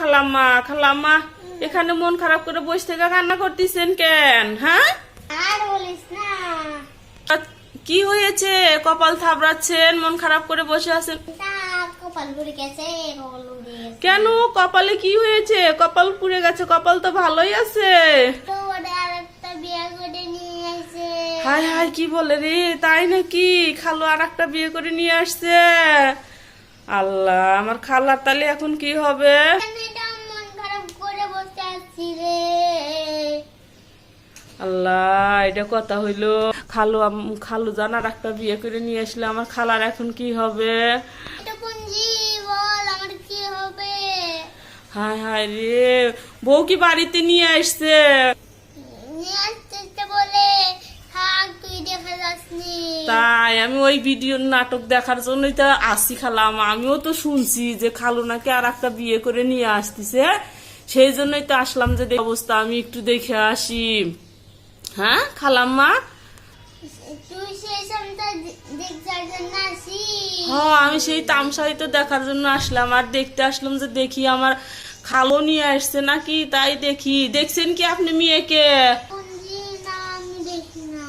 খালাম্মা খালাম্মা এখানে মন খারাপ করে বসে থেকে কান্না করতেছেন কেন হ্যাঁ? আর বলিস না। কি হয়েছে? কপাল থাবড়াচ্ছেন মন খারাপ করে বসে আছেন? কেন? কপালে কি হয়েছে? কপাল পুড়ে গেছে কপাল তো ভালোই আছে। হাই হাই কি বলে রে? তাই নাকি? খালো আর একটা বিয়ে করে নিয়ে আসছে। আল্লাহ আমার খালার তাহলে এখন কি হবে? আল্লাহ এটা কথা হইল। খালু আম- খালু জানার একটা বিয়ে করে নিয়ে আসলে আমার খালার এখন কি হবে? হায় হায় রে বউ কি বাড়িতে নিয়ে আসছে? তাই আমি ওই ভিডিওর নাটক দেখার জন্যই তো আসি খালাম আমিও তো শুনছি যে খালু নাকি আর একটা বিয়ে করে নিয়ে আসতেছে। সেই জন্যই তো আসলাম যে অবস্থা আমি একটু দেখে আসি। হ্যাঁ খালাম্মা হ্যাঁ আমি সেই তামসাই তো দেখার জন্য আসলাম। আর দেখতে আসলাম যে দেখি আমার খালো নিয়ে আসছে নাকি তাই দেখি। দেখছেন কি আপনি মেয়েকে পুঞ্জি না আমি দেখি না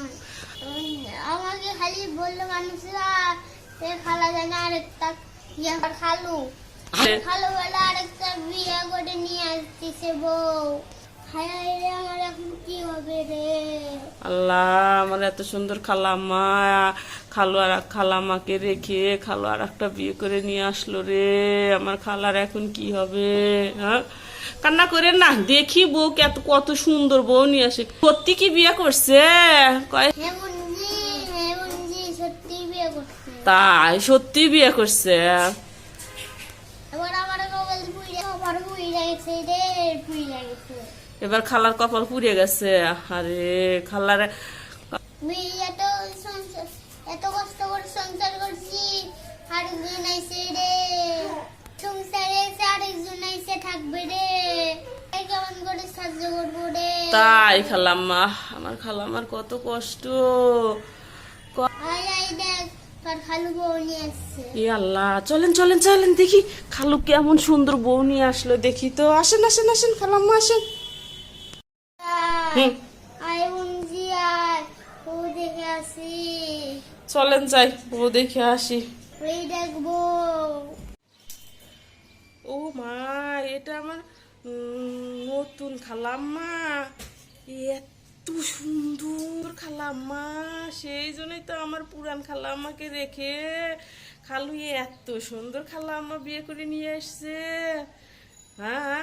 উম, আমাকে খালি বলল মানুষরা সে খালা জানে আরেকটা ইয়ে খালু খালু বলে আরেকটা বিয়ে করে নিয়ে আসতেছে বউ রে আমার এখন কি হবে রে আল্লাহ আমার এত সুন্দর খালাম্মা খালু আর খালাম্মাকে রেখে খালু আর একটা বিয়ে করে নিয়ে আসলো রে আমার খালার এখন কি হবে হ্যাঁ কান্না করে না দেখি বউ কত কত সুন্দর বউ নিয়ে আসে সত্যি কি বিয়ে করছে কয় সত্যি বিয়ে করছে তাই সত্যি বিয়ে করছে। এবার খালার কপাল পুড়ে গেছে আরে খালার। আমি এত সংসার এত কষ্ট করে সংসার করছি আরেকজন আইসে রে। সংসারে আরেকজন আইসে থাকবে রে। এই কেমন করে সাহায্য করব রে? তাই খালাম্মা আমার খালাম্মার কত কষ্ট। দেখ। এ আল্লাহ চলেন চলেন চলেন দেখি খালু কেমন সুন্দর বউ নিয়ে আসলো দেখি তো আসেন আসেন আসেন খালাম্মা আসেন। চলেন যাই বউ দেখে আসি। দেখব ও মা এটা আমার নতুন খালাম্মা। এত সুন্দর খালাম্মা সেই জন্যই তো আমার পুরান খালাম্মাকে রেখে খালু এত সুন্দর খালাম্মা বিয়ে করে নিয়ে এসছে। হ্যাঁ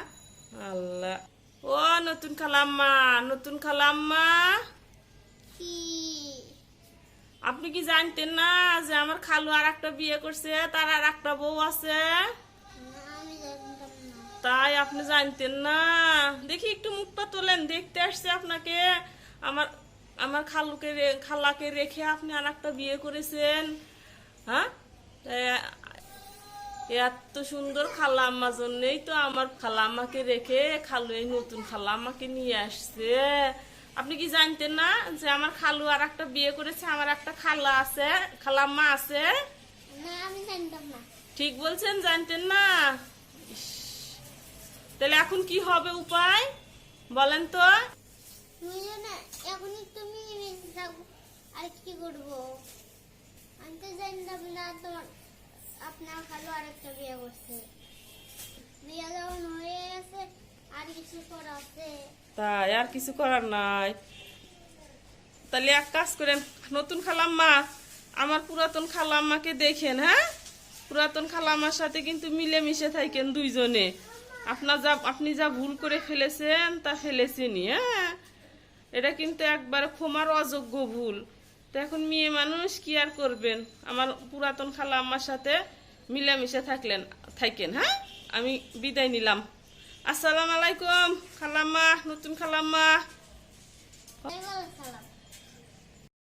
আল্লাহ। ও নতুন খালাম্মা নতুন খালাম্মা। আপনি কি জানতেন না যে আমার খালু আর একটা বিয়ে করছে তার আর একটা বউ আছে? তাই আপনি জানতেন না। দেখি একটু মুখটা তোলেন দেখতে আসছে আপনাকে। আমার আমার খালুকে খালাকে রেখে আপনি আর একটা বিয়ে করেছেন। হ্যাঁ? এত সুন্দর খালা আম্মা জন্যই তো আমার খালা আম্মাকে রেখে খালু এই নতুন খালা আম্মাকে নিয়ে আসছে। আপনি কি জানতেন না যে আমার খালু আর একটা বিয়ে করেছে আমার একটা খালা আছে খালাম্মা আছে? আমি ঠিক বলছেন জানতেন না? তাহলে এখন কি হবে উপায়? বলেন তো। এখনই তুমি বেঁচে থাকো আর কি করব? আমি তো জানতাম না তোমার আপনার বিয়ে করছে। বিয়ে যখন হয়ে গেছে, আর কিছু করা আছে। তাই আর কিছু করার নাই। তাহলে এক কাজ করেন, নতুন খালাম্মা, আমার পুরাতন খালাম্মাকে দেখেন হ্যাঁ? পুরাতন খালাম্মার সাথে কিন্তু মিলেমিশে থাকেন দুইজনে। আপনার যা আপনি যা ভুল করে ফেলেছেন, তা ফেলেছেনই হ্যাঁ? এটা কিন্তু একবারে ক্ষমার অযোগ্য ভুল। তো এখন মেয়ে মানুষ কি আর করবেন? আমার পুরাতন খালা আমার সাথে মিলামিশে থাকলেন, থাকেন হ্যাঁ? আমি বিদায় নিলাম। আসসালাম আলাইকুম, খালাম্মা, নতুন খালাম্মা। খেলাম